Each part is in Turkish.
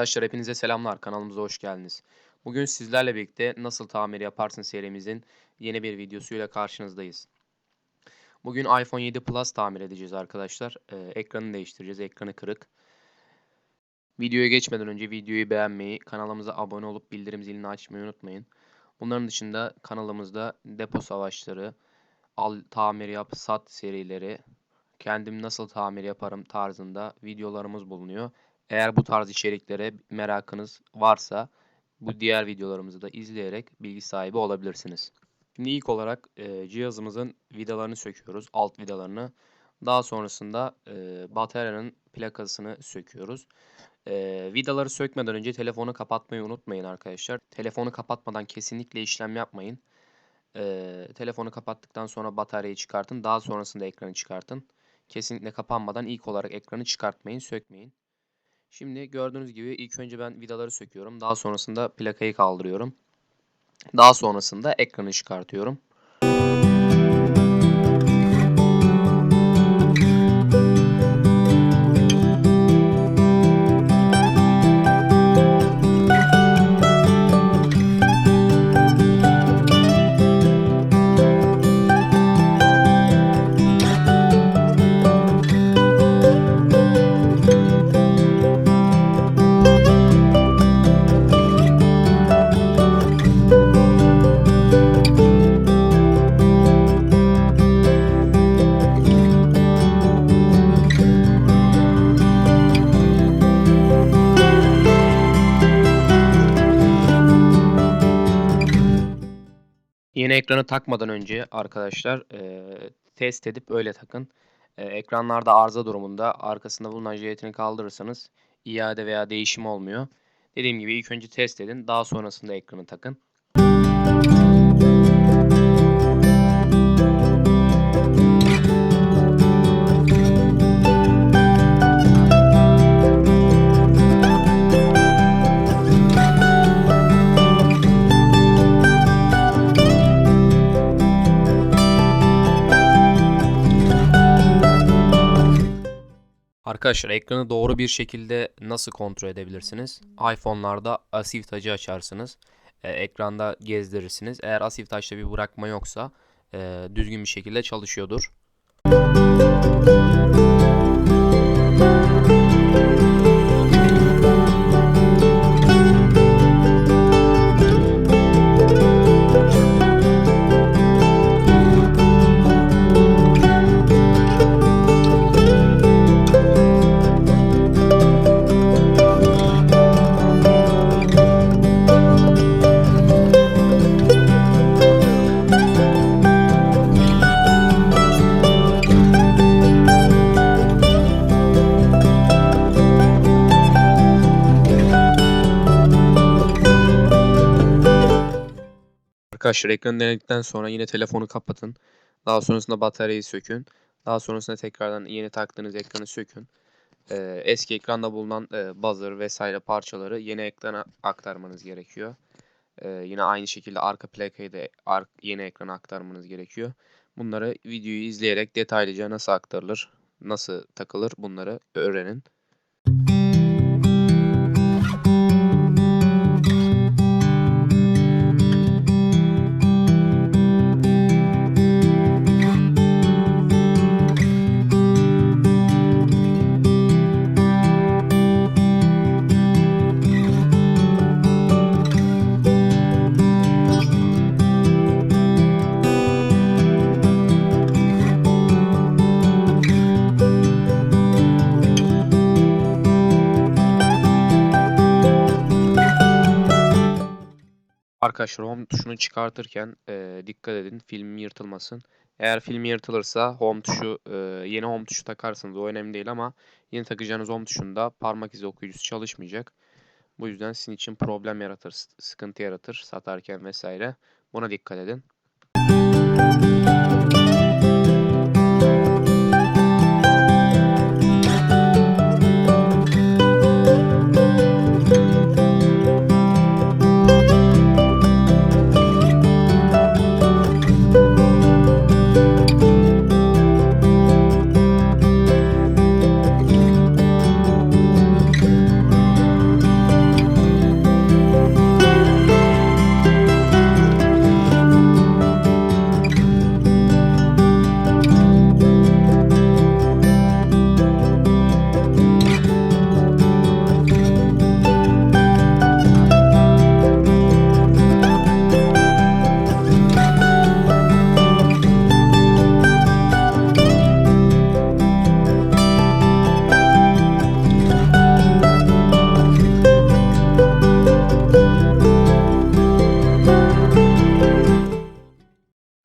Arkadaşlar hepinize selamlar. Kanalımıza hoş geldiniz. Bugün sizlerle birlikte Nasıl Tamir Yaparsın serimizin yeni bir videosuyla karşınızdayız. Bugün iPhone 7 Plus tamir edeceğiz arkadaşlar. Ee, ekranı değiştireceğiz. Ekranı kırık. Videoya geçmeden önce videoyu beğenmeyi, kanalımıza abone olup bildirim zilini açmayı unutmayın. Bunların dışında kanalımızda depo savaşları, al tamir yap, sat serileri, kendim nasıl tamir yaparım tarzında videolarımız bulunuyor. Eğer bu tarz içeriklere merakınız varsa bu diğer videolarımızı da izleyerek bilgi sahibi olabilirsiniz. Şimdi ilk olarak e, cihazımızın vidalarını söküyoruz, alt vidalarını. Daha sonrasında e, bataryanın plakasını söküyoruz. E, vidaları sökmeden önce telefonu kapatmayı unutmayın arkadaşlar. Telefonu kapatmadan kesinlikle işlem yapmayın. E, telefonu kapattıktan sonra bataryayı çıkartın. Daha sonrasında ekranı çıkartın. Kesinlikle kapanmadan ilk olarak ekranı çıkartmayın, sökmeyin. Şimdi gördüğünüz gibi ilk önce ben vidaları söküyorum. Daha sonrasında plakayı kaldırıyorum. Daha sonrasında ekranı çıkartıyorum. Yeni ekranı takmadan önce arkadaşlar eee, test edip öyle takın. Eee, ekranlarda arıza durumunda arkasında bulunan jelatini kaldırırsanız iade veya değişim olmuyor. Dediğim gibi ilk önce test edin. Daha sonrasında ekranı takın. Arkadaşlar ekranı doğru bir şekilde nasıl kontrol edebilirsiniz? iPhone'larda asif tacı açarsınız. Ee, ekranda gezdirirsiniz. Eğer asif taçta bir bırakma yoksa e, düzgün bir şekilde çalışıyordur. Arkadaşlar ekranı denedikten sonra yine telefonu kapatın. Daha sonrasında bataryayı sökün. Daha sonrasında tekrardan yeni taktığınız ekranı sökün. Ee, eski ekranda bulunan e, buzzer vesaire parçaları yeni ekrana aktarmanız gerekiyor. Ee, yine aynı şekilde arka plakayı da ar yeni ekrana aktarmanız gerekiyor. Bunları videoyu izleyerek detaylıca nasıl aktarılır, nasıl takılır bunları öğrenin. Arkadaşlar home tuşunu çıkartırken e, dikkat edin film yırtılmasın. Eğer film yırtılırsa home tuşu e, yeni home tuşu takarsınız o önemli değil ama yeni takacağınız home tuşunda parmak izi okuyucusu çalışmayacak. Bu yüzden sizin için problem yaratır, sıkıntı yaratır satarken vesaire. Buna dikkat edin.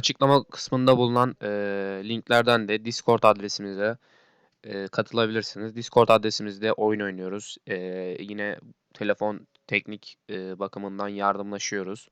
Açıklama kısmında bulunan e, linklerden de Discord adresimize e, katılabilirsiniz. Discord adresimizde oyun oynuyoruz. E, yine telefon teknik e, bakımından yardımlaşıyoruz.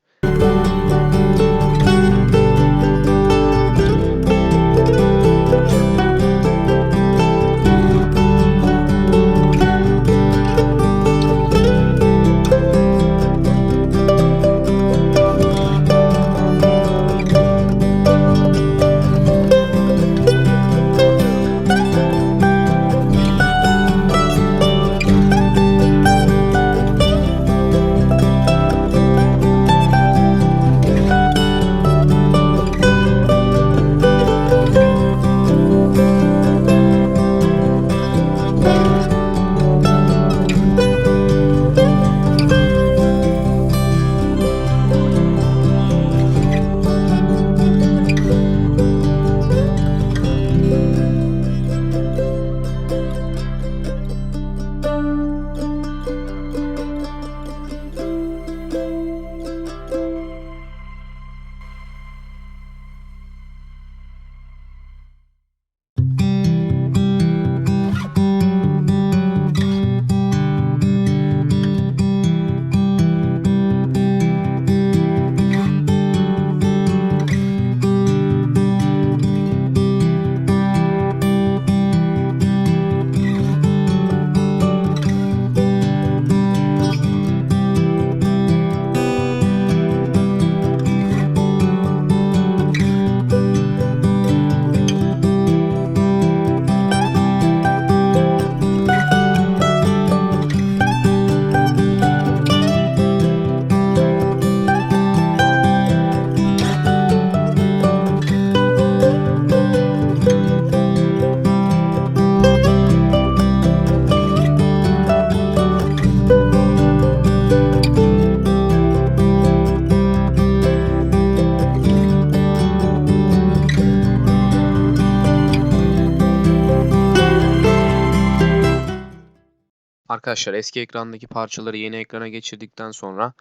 Arkadaşlar eski ekrandaki parçaları yeni ekrana geçirdikten sonra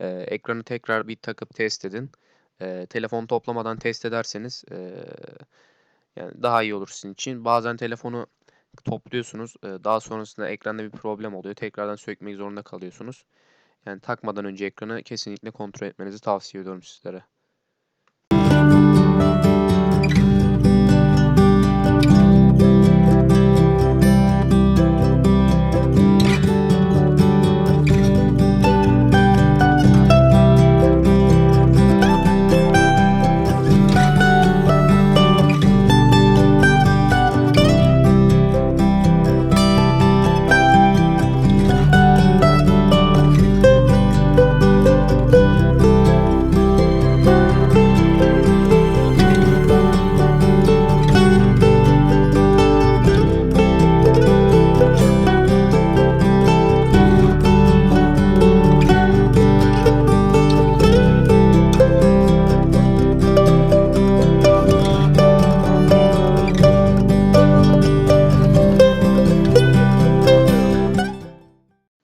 e, ekranı tekrar bir takıp test edin. E, telefonu toplamadan test ederseniz e, yani daha iyi olur sizin için. Bazen telefonu topluyorsunuz. e, daha sonrasında ekranda bir problem oluyor. Tekrardan sökmek zorunda kalıyorsunuz. Yani takmadan önce ekranı kesinlikle kontrol etmenizi tavsiye ediyorum sizlere.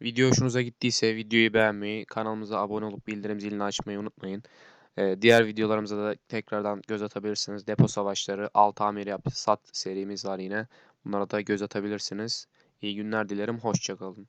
Video hoşunuza gittiyse videoyu beğenmeyi, kanalımıza abone olup bildirim zilini açmayı unutmayın. Ee, diğer videolarımıza da tekrardan göz atabilirsiniz. Depo savaşları, al tamir yap, sat serimiz var yine. Bunlara da göz atabilirsiniz. İyi günler dilerim, hoşçakalın.